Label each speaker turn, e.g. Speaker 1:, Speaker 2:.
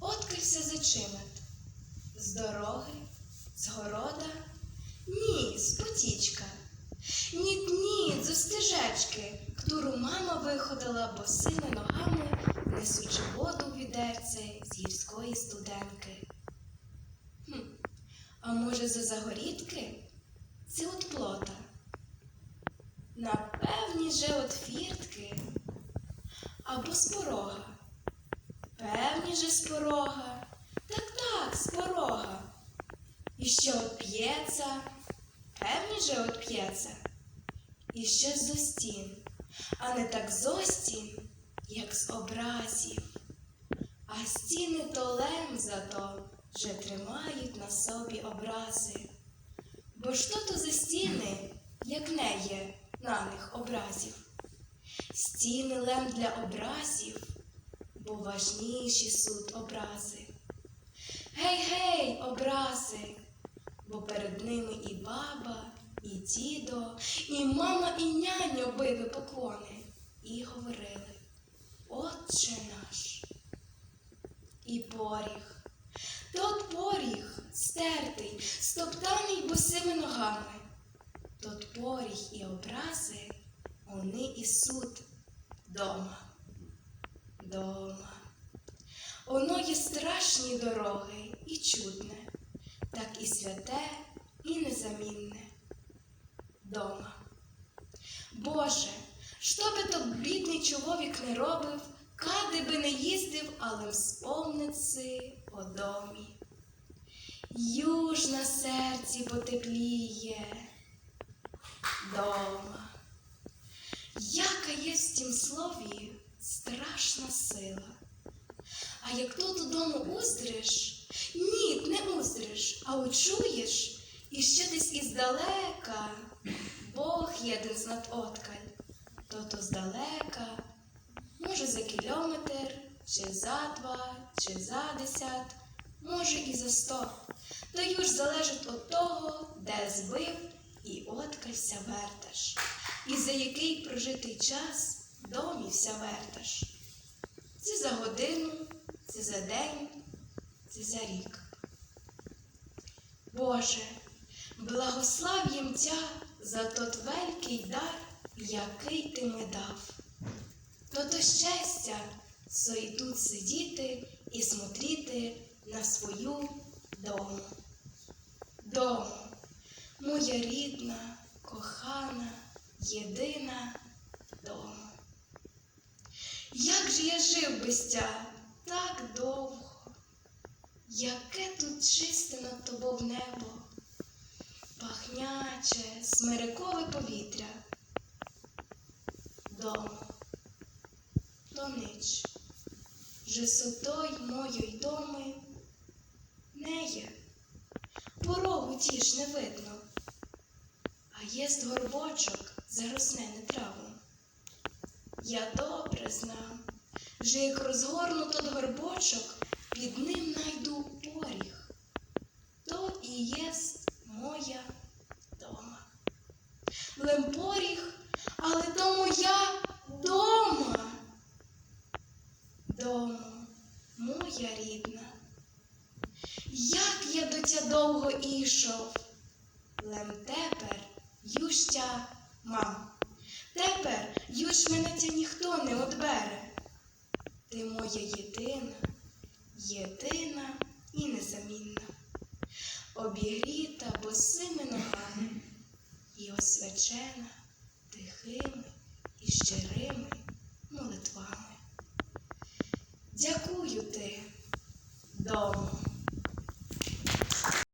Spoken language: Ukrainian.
Speaker 1: Открився зачинат. З дороги, з города, ні, з потічка. Ніт ні, зо стежечки, ктуру мама виходила босими ногами, несучи воду в відерце з гірської студенки. Хм, а може, за загорідки? Це от плота. Напевні же от фіртки або з порога. Певні же з порога. Так так, з порога. І що от п'ється? Певні же от п'ється. І ще зо стін, а не так зо стін, як з образів. А стіни то лем зато вже тримають на собі образи. Бо ж то за стіни, як не є на них образів. Стіни лем для образів, бо важніші суд образи. Гей, гей, образи, бо перед ними і баба, і дідо, і мама, і няньо били поклони і говорили Отче наш. І поріг. Тот поріг стертий, стоптаний босими ногами. Тот поріг і образи, вони і суд дома. Дома. Оно є страшні дороги і чудне, так і святе, і незамінне. Дома. Боже, що би то бідний чоловік не робив, кади би не їздив, але сповниться о домі. Юж на серці потепліє дома. Яка є в тім слові страшна сила. А як то додому уздриш, ні, не уздриш, а учуєш, і ще десь іздалека Бог єдин знат откаль, то то здалека, може за кілометр, чи за два, чи за десят, може і за сто. То юж залежить від того, де збив і откалься верташ, і за який прожитий час домівся верташ. Це за годину, це за день, це за рік. Боже, благослав їм тя за тот великий дар, який ти ми дав. То то щастя, що йдуть сидіти і смотріти на свою дому. Дому, моя рідна, кохана, єдина дому. Же я жив без тя так довго, яке тут чисте над тобою небо, пахняче, смирикове повітря. Дому, то нич, же сотой моєї доми не є, порогу ті ж не видно, а єсть горбочок зароснене травом. Я добре знав, вже як розгорну тот горбочок, під ним найду поріг. То і єсть моя дома. Лем поріг, але то моя дома. Дома, моя рідна. Як я до тя довго ішов, лем тепер юща мам. Тепер юж мене тя. Ти моя єдина, єдина і незамінна, обігріта босими ногами і освячена тихими і щирими молитвами. Дякую ти, дому.